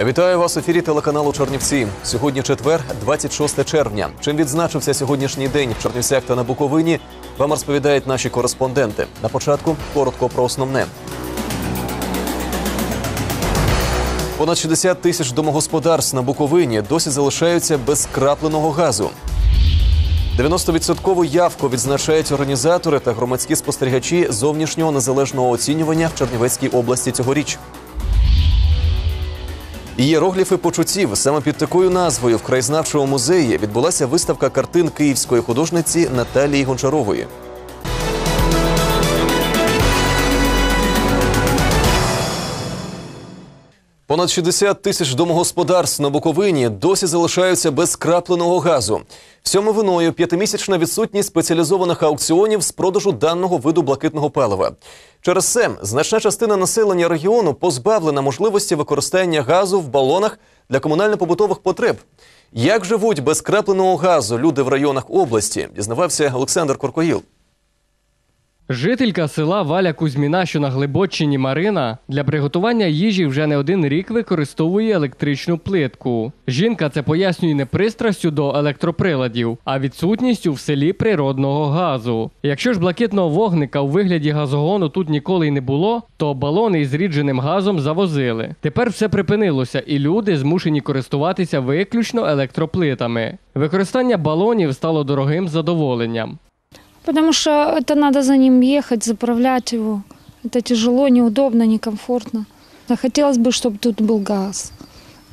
Вітаю вас в ефірі телеканалу Чернівці. Сьогодні четвер, 26 червня. Чим відзначився сьогоднішній день в Чернівцях та на Буковині, вам розповідають наші кореспонденти. На початку коротко про основне. Понад 60 тисяч домогосподарств на Буковині досі залишаються без крапленого газу. 90% явку відзначають організатори та громадські спостерігачі зовнішнього незалежного оцінювання в Чернівецькій області цьогоріч. Ієрогліфи почуттів саме під такою назвою в краєзнавчому музеї відбулася виставка картин київської художниці Наталії Гончарової. Понад 60 тисяч домогосподарств на Буковині досі залишаються без крапленого газу. Всьому виною п'ятимісячна відсутність спеціалізованих аукціонів з продажу даного виду блакитного палива. Через це значна частина населення регіону позбавлена можливості використання газу в балонах для комунально-побутових потреб. Як живуть без крапленого газу люди в районах області, дізнавався Олександр Коркоїл. Жителька села Валя Кузьміна, що на Глибочині Марина, для приготування їжі вже не один рік використовує електричну плитку. Жінка це пояснює не пристрастю до електроприладів, а відсутністю в селі природного газу. Якщо ж блакитного вогника у вигляді газогону тут ніколи й не було, то балони із рідженим газом завозили. Тепер все припинилося, і люди змушені користуватися виключно електроплитами. Використання балонів стало дорогим задоволенням. Потому что это надо за ним ехать, заправлять его. Это тяжело, неудобно, некомфортно. А Хотелось бы, чтобы тут был газ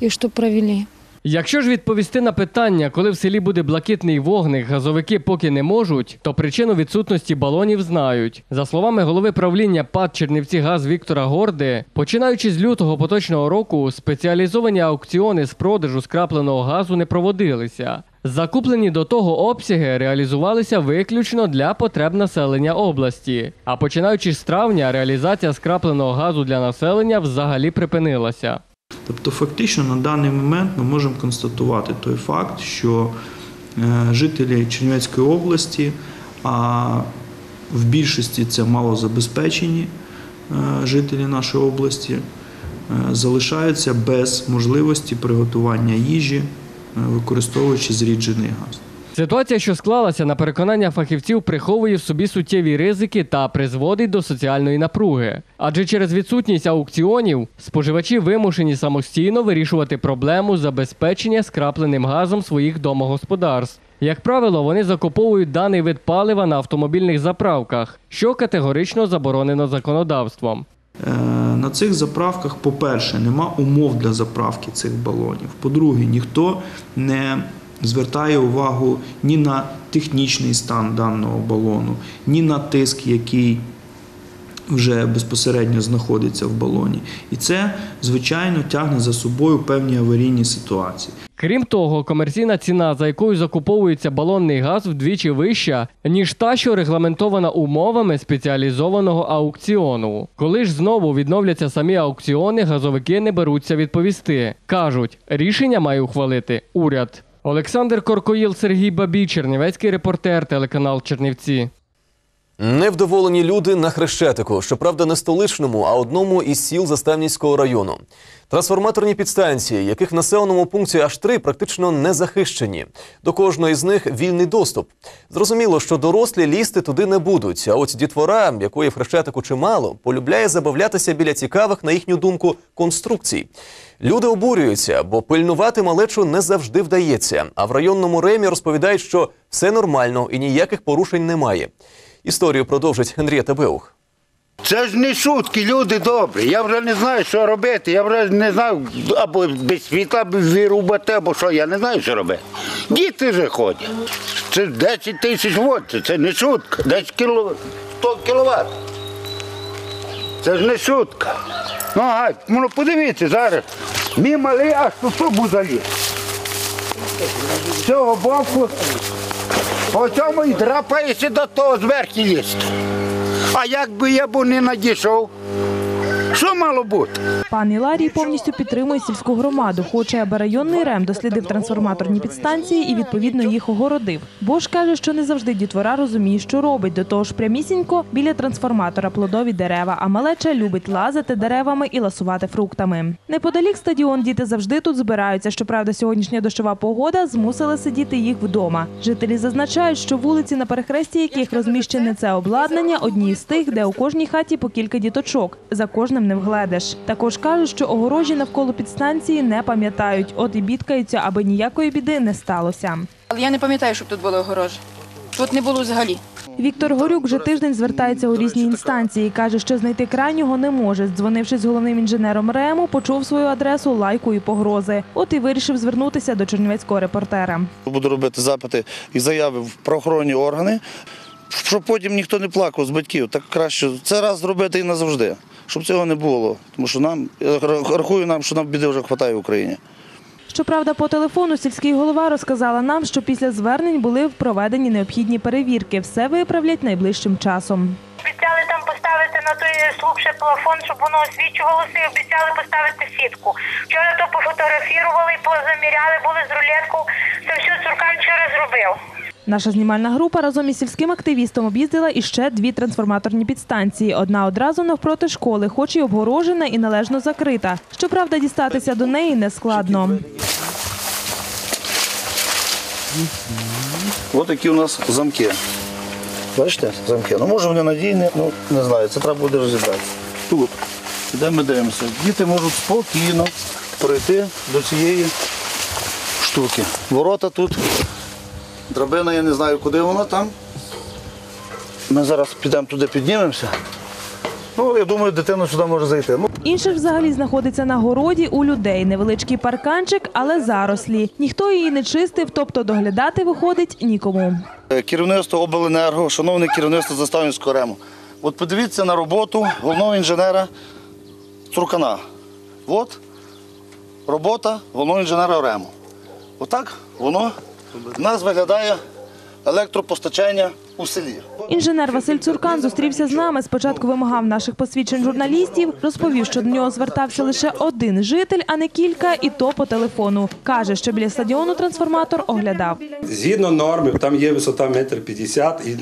и чтобы провели. Якщо ж відповісти на питання, коли в селі буде блакитний вогник, газовики поки не можуть, то причину відсутності балонів знають. За словами голови правління ПАД Чернівці Газ Віктора Горди, починаючи з лютого поточного року, спеціалізовані аукціони з продажу скрапленого газу не проводилися. Закуплені до того обсяги реалізувалися виключно для потреб населення області. А починаючи з травня, реалізація скрапленого газу для населення взагалі припинилася. Тобто, фактично на даний момент ми можемо констатувати той факт, що е, жителі Чернівецької області, а в більшості це малозабезпечені е, жителі нашої області, е, залишаються без можливості приготування їжі, використовуючи зріджений газ. Ситуація, що склалася на переконання фахівців, приховує в собі суттєві ризики та призводить до соціальної напруги. Адже через відсутність аукціонів споживачі вимушені самостійно вирішувати проблему забезпечення скрапленим газом своїх домогосподарств. Як правило, вони закуповують даний вид палива на автомобільних заправках, що категорично заборонено законодавством. Е, На цих заправках, по-перше, нема умов для заправки цих балонів. По-друге, ніхто не звертає увагу ні на технічний стан даного балону, ні на тиск, який вже безпосередньо знаходиться в балоні. І це, звичайно, тягне за собою певні аварійні ситуації. Крім того, комерційна ціна, за якою закуповується балонний газ, вдвічі вища, ніж та, що регламентована умовами спеціалізованого аукціону. Коли ж знову відновляться самі аукціони, газовики не беруться відповісти. Кажуть, рішення має ухвалити уряд. Олександр Коркоїл, Сергій Бабій, Чернівецький репортер, телеканал Чернівці. Невдоволені люди на Хрещатику, щоправда, не столичному, а одному із сіл Заставнівського району. Трансформаторні підстанції, яких в населеному пункті аж три практично не захищені. До кожної з них вільний доступ. Зрозуміло, що дорослі лізти туди не будуть. А от дітвора, якої в Хрещатику чимало, полюбляє забавлятися біля цікавих, на їхню думку, конструкцій. Люди обурюються, бо пильнувати малечу не завжди вдається. А в районному ремі розповідають, що все нормально і ніяких порушень немає. Історію продовжить Генрієта Беух. Це ж не шутки, люди добрі. Я вже не знаю, що робити. Я вже не знаю, або без світла вирубати, або що, я не знаю, що робити. Діти вже ходять. Це 10 тисяч вольт, це не шутка. 10 кіло, 100 кіловат. Це ж не шутка. Ну, ага, ну подивіться зараз. Мій малий аж тут заліз. З цього боку, по цьому і драпаєшся до того зверху лізти. А якби я б не надійшов, мало бути. Пан Іларій повністю підтримує сільську громаду. Хоче, аби районний РЕМ дослідив трансформаторні підстанції і відповідно їх огородив. Бо ж каже, що не завжди дітвора розуміє, що робить. До того ж, прямісінько біля трансформатора плодові дерева, а малеча любить лазити деревами і ласувати фруктами. Неподалік стадіон діти завжди тут збираються. Щоправда, сьогоднішня дощова погода змусила сидіти їх вдома. Жителі зазначають, що вулиці, на перехресті яких розміщене це обладнання, одні з тих, де у кожній хаті по кілька діточок. За кожним не вгледиш. Також кажуть, що огорожі навколо підстанції не пам'ятають, от і бідкаються, аби ніякої біди не сталося. Але я не пам'ятаю, щоб тут були огорожі. Тут не було взагалі. Віктор Горюк вже тиждень звертається у різні інстанції. каже, що знайти крайнього не може. Дзвонившись з головним інженером РЕМу, почув свою адресу лайку і погрози. От і вирішив звернутися до чернівецького репортера. Буду робити запити і заяви в правоохоронні органи, щоб потім ніхто не плакав з батьків. Так краще це раз зробити і назавжди, щоб цього не було. Тому що нам я рахую нам, що нам біди вже вистачає в Україні. Щоправда, по телефону сільський голова розказала нам, що після звернень були проведені необхідні перевірки. Все виправлять найближчим часом. Обіцяли там поставити на той слуп ще плафон, щоб воно освічувалося, і обіцяли поставити сітку. Вчора то пофотографірували, позаміряли, були з рулетку. Це все цуркан вчора зробив. Наша знімальна група разом із сільським активістом об'їздила іще дві трансформаторні підстанції. Одна одразу навпроти школи, хоч і обгорожена і належно закрита. Щоправда, дістатися до неї не складно. Ось такі у нас замки. Бачите, замки. Ну може вони надійні, ну не знаю, це треба буде розібрати. Тут, де ми дивимося, діти можуть спокійно пройти до цієї штуки. Ворота тут. Драбина, я не знаю, куди вона там. Ми зараз підемо туди, піднімемося. Ну, я думаю, дитина сюди може зайти. Ну, Інше ж взагалі знаходиться на городі у людей. Невеличкий парканчик, але зарослі. Ніхто її не чистив, тобто доглядати виходить нікому. Е, Керівництво обленерго, шановне керівництво Заставницького рему. От подивіться на роботу головного інженера Цуркана. От робота головного інженера рему. Отак воно нас виглядає електропостачання у селі. Інженер Василь Цуркан зустрівся з нами. Спочатку вимагав наших посвідчень журналістів. Розповів, що до нього звертався лише один житель, а не кілька, і то по телефону. Каже, що біля стадіону трансформатор оглядав. Згідно норми, там є висота метр п'ятдесят і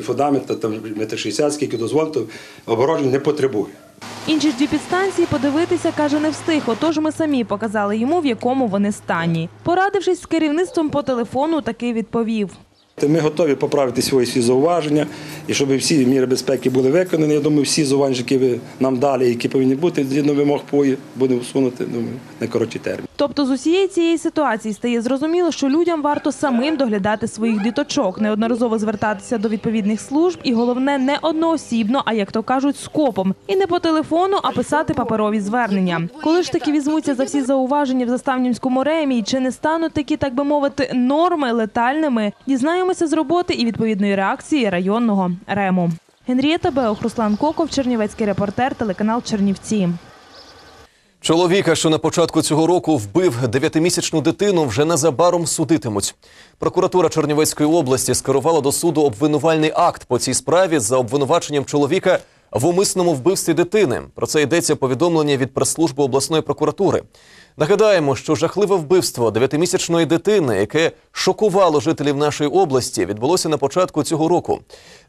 фундамент там метр шістдесят, скільки дозволено, обгородження не потребує. Інші ж діпідстанції подивитися, каже, не встиг. Отож ми самі показали йому, в якому вони стані. Порадившись з керівництвом по телефону, таки відповів. Ми готові поправити свої всі зауваження, і щоб всі міри безпеки були виконані. Я думаю, всі зауваження, які нам дали, які повинні бути згідно вимог ПОї, будемо всунути думаю, на коротший термін. Тобто з усієї цієї ситуації стає зрозуміло, що людям варто самим доглядати своїх діточок, неодноразово звертатися до відповідних служб, і головне не одноосібно, а як то кажуть, скопом, і не по телефону, а писати паперові звернення. Коли ж таки візьмуться за всі зауваження в заставнівському ремі, чи не стануть такі, так би мовити, норми летальними, дізнаємося з роботи і відповідної реакції районного рему. Генрієта Беох, Руслан Коков, Чернівецький репортер, телеканал Чернівці. Чоловіка, що на початку цього року вбив дев'ятимісячну дитину, вже незабаром судитимуть. Прокуратура Чернівецької області скерувала до суду обвинувальний акт по цій справі за обвинуваченням чоловіка в умисному вбивстві дитини. Про це йдеться повідомлення від прес-служби обласної прокуратури. Нагадаємо, що жахливе вбивство дев'ятимісячної дитини, яке шокувало жителів нашої області, відбулося на початку цього року.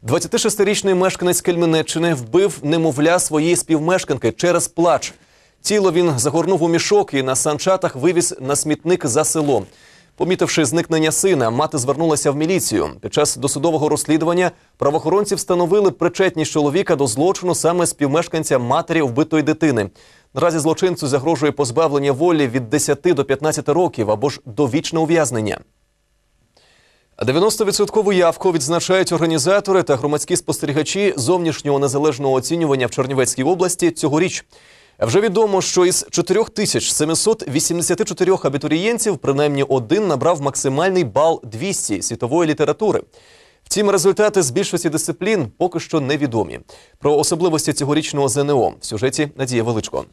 26-річний мешканець Кельменеччини вбив немовля своєї співмешканки через плач. Тіло він загорнув у мішок і на санчатах вивіз на смітник за село. Помітивши зникнення сина, мати звернулася в міліцію. Під час досудового розслідування правоохоронці встановили причетність чоловіка до злочину саме співмешканця матері вбитої дитини. Наразі злочинцю загрожує позбавлення волі від 10 до 15 років або ж довічне ув'язнення. 90% явку відзначають організатори та громадські спостерігачі зовнішнього незалежного оцінювання в Чернівецькій області цьогоріч. Вже відомо, що із 4784 абітурієнтів принаймні один набрав максимальний бал 200 світової літератури. Втім, результати з більшості дисциплін поки що невідомі. Про особливості цьогорічного ЗНО в сюжеті Надія Величко.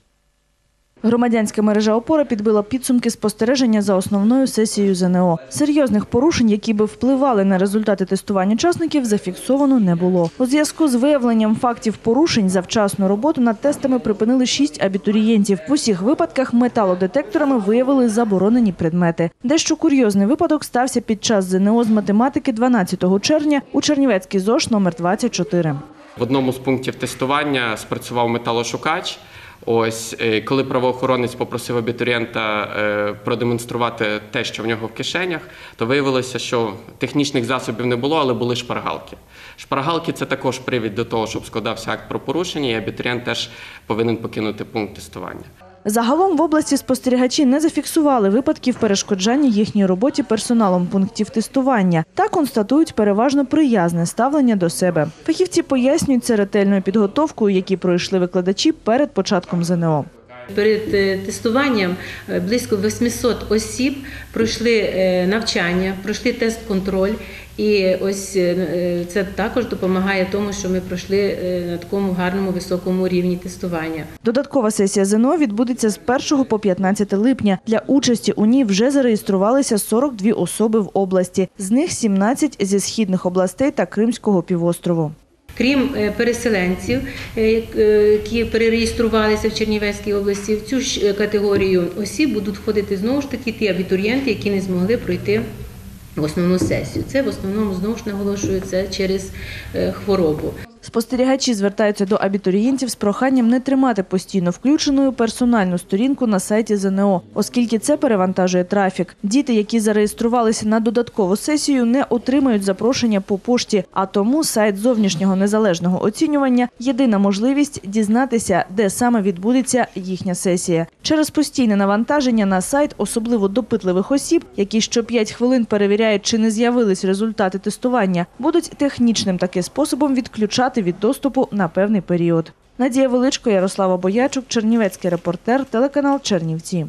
Громадянська мережа опора підбила підсумки спостереження за основною сесією ЗНО. Серйозних порушень, які би впливали на результати тестувань учасників, зафіксовано не було. У зв'язку з виявленням фактів порушень за вчасну роботу над тестами припинили шість абітурієнтів. В усіх випадках металодетекторами виявили заборонені предмети. Дещо курйозний випадок стався під час ЗНО з математики 12 червня у Чернівецький ЗОШ номер 24. В одному з пунктів тестування спрацював металошукач. Ось е, коли правоохоронець попросив абітурієнта е, продемонструвати те, що в нього в кишенях, то виявилося, що технічних засобів не було, але були шпаргалки. Шпаргалки це також привід до того, щоб складався акт про порушення, і абітурієнт теж повинен покинути пункт тестування. Загалом в області спостерігачі не зафіксували випадків перешкоджання їхній роботі персоналом пунктів тестування та констатують переважно приязне ставлення до себе. Фахівці пояснюють це ретельною підготовкою, які пройшли викладачі перед початком ЗНО. Перед е, тестуванням е, близько 800 осіб пройшли е, навчання, пройшли тест-контроль. І ось е, це також допомагає тому, що ми пройшли е, на такому гарному високому рівні тестування. Додаткова сесія ЗНО відбудеться з 1 по 15 липня. Для участі у ній вже зареєструвалися 42 особи в області. З них 17 зі східних областей та Кримського півострову. Крім е, переселенців, як- які перереєструвалися в Чернівецькій області, в цю ж категорію осіб будуть входити знову ж таки ті абітурієнти, які не змогли пройти в основну сесію. Це в основному знову ж наголошується через е, хворобу. Спостерігачі звертаються до абітурієнтів з проханням не тримати постійно включеною персональну сторінку на сайті ЗНО, оскільки це перевантажує трафік. Діти, які зареєструвалися на додаткову сесію, не отримають запрошення по пошті, а тому сайт зовнішнього незалежного оцінювання єдина можливість дізнатися, де саме відбудеться їхня сесія. Через постійне навантаження на сайт особливо допитливих осіб, які що 5 хвилин перевіряють, чи не з'явились результати тестування, будуть технічним таки способом відключати від доступу на певний період. Надія Величко, Ярослава Боячук, Чернівецький репортер, телеканал Чернівці.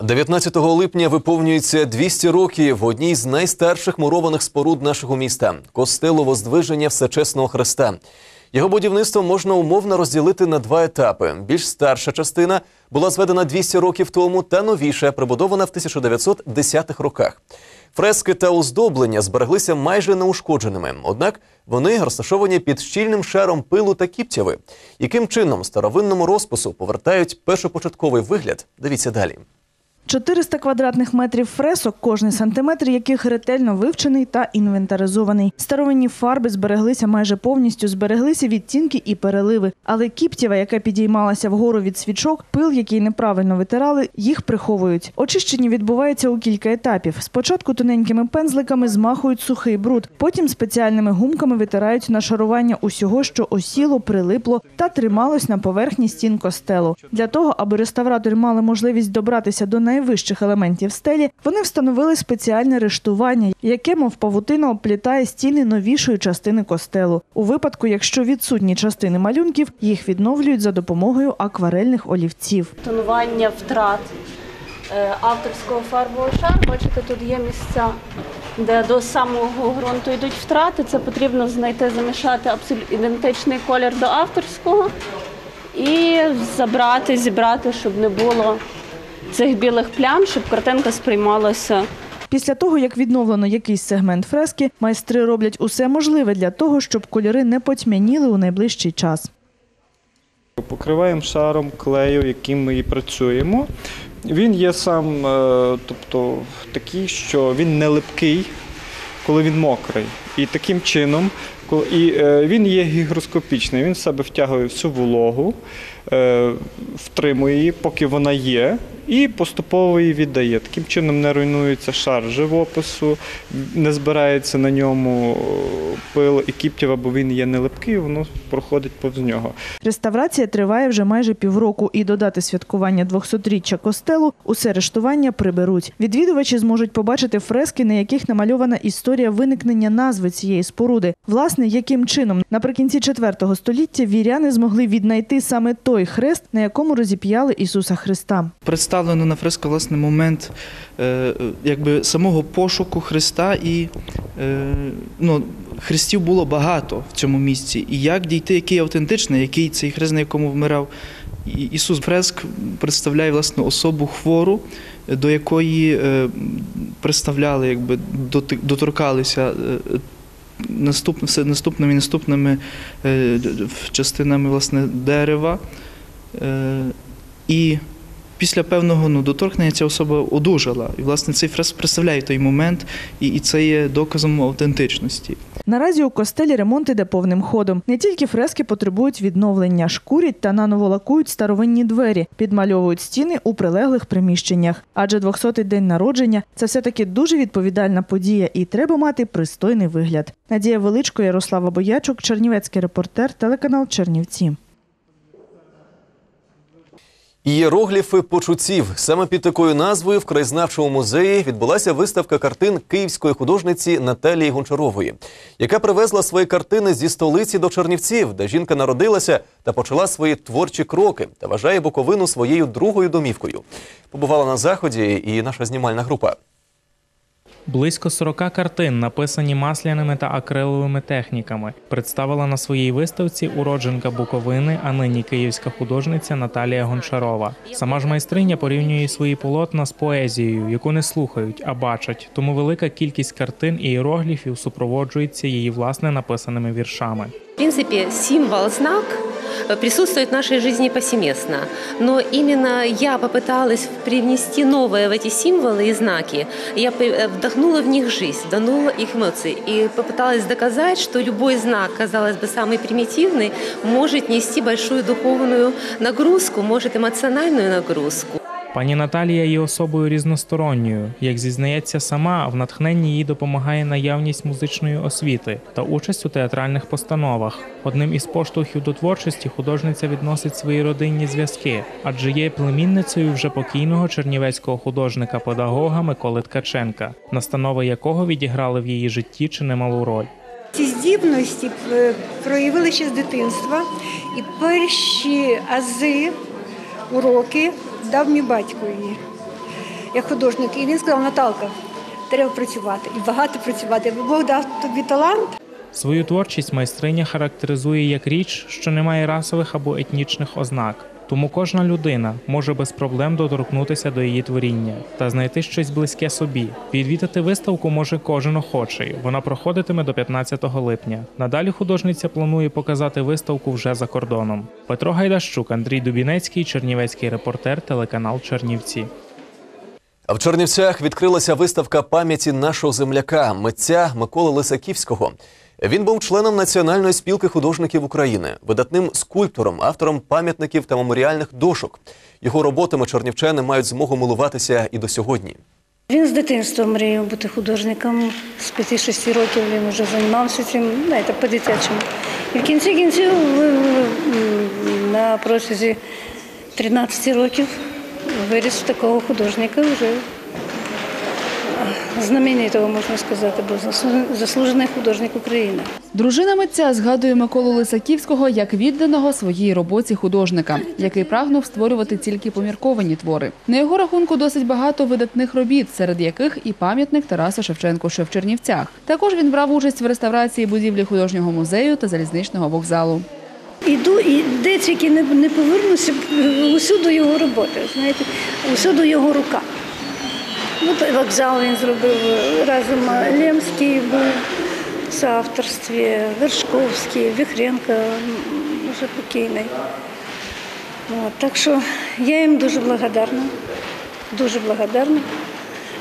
– 19 липня виповнюється 200 років в одній з найстарших мурованих споруд нашого міста – костелу Воздвиження Всечесного Христа. Його будівництво можна умовно розділити на два етапи. Більш старша частина була зведена 200 років тому, та новіша, прибудована в 1910-х роках. Фрески та оздоблення збереглися майже неушкодженими. Однак вони розташовані під щільним шаром пилу та кіптяви. Яким чином старовинному розпису повертають першопочатковий вигляд? Дивіться далі. 400 квадратних метрів фресок, кожний сантиметр яких ретельно вивчений та інвентаризований. Старовинні фарби збереглися майже повністю, збереглися відтінки і переливи. Але кіптєва, яка підіймалася вгору від свічок, пил, який неправильно витирали, їх приховують. Очищення відбувається у кілька етапів. Спочатку тоненькими пензликами змахують сухий бруд, потім спеціальними гумками витирають нашарування усього, що осіло, прилипло та трималось на поверхні стін костелу. Для того, аби реставратори мали можливість добратися до найвищих елементів стелі, вони встановили спеціальне рештування, яке, мов павутина, обплітає стіни новішої частини костелу. У випадку, якщо відсутні частини малюнків, їх відновлюють за допомогою акварельних олівців. тонування втрат е, авторського фарбового шару. Бачите, тут є місця, де до самого ґрунту йдуть втрати. Це потрібно знайти, замішати абсолютно ідентичний колір до авторського і забрати, зібрати, щоб не було цих білих плям, щоб картинка сприймалася. Після того, як відновлено якийсь сегмент фрески, майстри роблять усе можливе для того, щоб кольори не потьмяніли у найближчий час. Покриваємо шаром клею, яким ми і працюємо. Він є сам, е, тобто такий, що він не липкий, коли він мокрий. І таким чином, коли- і е, він є гігроскопічний, він в себе втягує всю вологу, втримує її, поки вона є, і поступово її віддає. Таким чином не руйнується шар живопису, не збирається на ньому е, пил і кіптєва, бо він є не липкий, воно проходить повз нього. Реставрація триває вже майже півроку, і додати святкування 200-річчя костелу усе рештування приберуть. Відвідувачі зможуть побачити фрески, на яких намальована історія виникнення назви цієї споруди. Власне, яким чином наприкінці IV століття віряни змогли віднайти саме той хрест, на якому розіп'яли Ісуса Христа. Представлено на фреско власне момент е, якби самого пошуку Христа і е, ну, хрестів було багато в цьому місці. І як дійти, який автентичний, який цей хрест, на якому вмирав Ісус Фреск представляє власне особу хвору, до якої е, представляли, якби доти- доторкалися. Наступ, наступними і наступними частинами власне, дерева. Е, і після певного ну, доторкнення ця особа одужала. І, власне, цей фрест представляє той момент, і, і це є доказом автентичності. Наразі у костелі ремонт іде повним ходом. Не тільки фрески потребують відновлення, шкурять та наново лакують старовинні двері, підмальовують стіни у прилеглих приміщеннях. Адже 200-й день народження це все-таки дуже відповідальна подія, і треба мати пристойний вигляд. Надія Величко, Ярослава Боячук, Чернівецький репортер, телеканал Чернівці. Ієрогліфи почуттів. Саме під такою назвою в краєзнавчому музеї відбулася виставка картин київської художниці Наталії Гончарової, яка привезла свої картини зі столиці до Чернівців, де жінка народилася та почала свої творчі кроки та вважає Буковину своєю другою домівкою. Побувала на заході і наша знімальна група. Близько 40 картин, написані масляними та акриловими техніками, представила на своїй виставці уродженка Буковини, а нині київська художниця Наталія Гончарова. Сама ж майстриня порівнює свої полотна з поезією, яку не слухають, а бачать. Тому велика кількість картин і іерогліфів супроводжується її власне написаними віршами. В принципе, символ, знак присутствует в нашей жизни повсеместно. Но именно я попыталась привнести новое в эти символы и знаки. Я э, вдохнула в них жизнь, вдохнула их эмоции и попыталась доказать, что любой знак, казалось бы, самый примитивный, может нести большую духовную нагрузку, может эмоциональную нагрузку. Пані Наталія є особою різносторонньою. Як зізнається сама, в натхненні їй допомагає наявність музичної освіти та участь у театральних постановах. Одним із поштовхів до творчості художниця відносить свої родинні зв'язки, адже є племінницею вже покійного чернівецького художника-педагога Миколи Ткаченка, настанови якого відіграли в її житті чи немалу роль. Ці здібності е, проявили ще з дитинства, і перші ази, уроки дав мій батько її як художник. І він сказав, Наталка, треба працювати і багато працювати, бо Бог дав тобі талант. Свою творчість майстриня характеризує як річ, що не має расових або етнічних ознак. Тому кожна людина може без проблем доторкнутися до її творіння та знайти щось близьке собі. Відвідати виставку може кожен охочий. Вона проходитиме до 15 липня. Надалі художниця планує показати виставку вже за кордоном. Петро Гайдащук, Андрій Дубінецький, Чернівецький репортер, телеканал Чернівці. В Чернівцях відкрилася виставка пам'яті нашого земляка, митця Миколи Лисаківського. Він був членом Національної спілки художників України, видатним скульптором, автором пам'ятників та меморіальних дошок. Його роботами чернівчани мають змогу милуватися і до сьогодні. Він з дитинства мріяв бути художником. З 5-6 років він вже займався цим, знаєте, по-дитячому. І в кінці кінців на протязі 13 років виріс такого художника вже знаменитого, можна сказати, бо заслужений- художник України. Дружина митця згадує Миколу Лисаківського як відданого своїй роботі художника, який прагнув створювати тільки помірковані твори. На його рахунку досить багато видатних робіт, серед яких і пам'ятник Тараса Шевченку ще в Чернівцях. Також він брав участь в реставрації будівлі художнього музею та залізничного вокзалу. Іду і де тільки не, не повернуся, усюди його роботи, знаєте, усюди його рука. От вокзал він зробив разом Лемський був в соавторстві, Вершковський, Віхренко, вже покійний. От, так що я їм дуже благодарна, дуже благодарна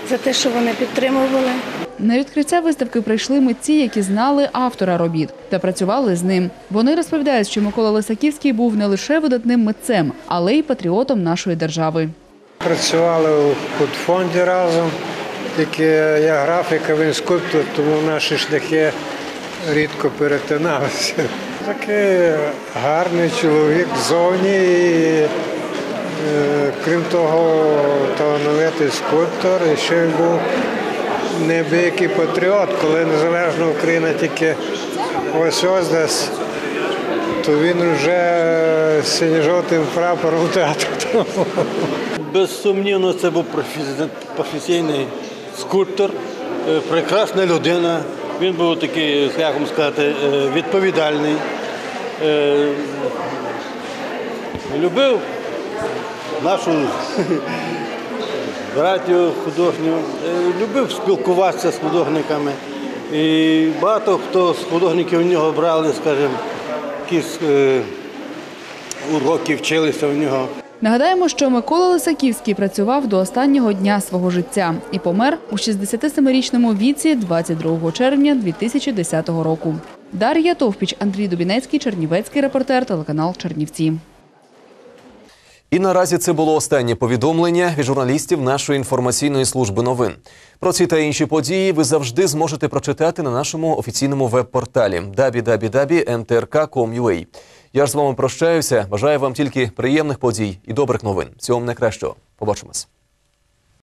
за те, що вони підтримували. На відкриття виставки прийшли митці, які знали автора робіт та працювали з ним. Вони розповідають, що Микола Лисаківський був не лише видатним митцем, але й патріотом нашої держави. Працювали у худфонді разом, тільки я графік, а він скульптор, тому наші шляхи рідко перетиналися. Такий гарний чоловік ззовні, і, е, крім того, талановитий скульптор, і ще він був неабиякий патріот, коли незалежна Україна тільки ось ось десь, то він вже синьо-жовтим прапором театру. Безсумнівно, це був професійний скульптор, е, прекрасна людина. Він був такий, як вам сказати, е, відповідальний. Е, Любив нашу братію художню, любив спілкуватися з художниками. І багато хто з художників у нього брали, скажімо, якісь уроки вчилися в нього. Нагадаємо, що Микола Лисаківський працював до останнього дня свого життя і помер у 67-річному віці 22 червня 2010 року. Дар'я Товпіч, Андрій Дубінецький, Чернівецький репортер, телеканал Чернівці. І наразі це було останнє повідомлення від журналістів нашої інформаційної служби новин. Про ці та інші події ви завжди зможете прочитати на нашому офіційному веб-порталі www.mtrk.com.ua. Я ж з вами прощаюся. Бажаю вам тільки приємних подій і добрих новин. Всього вам найкращого. Побачимось.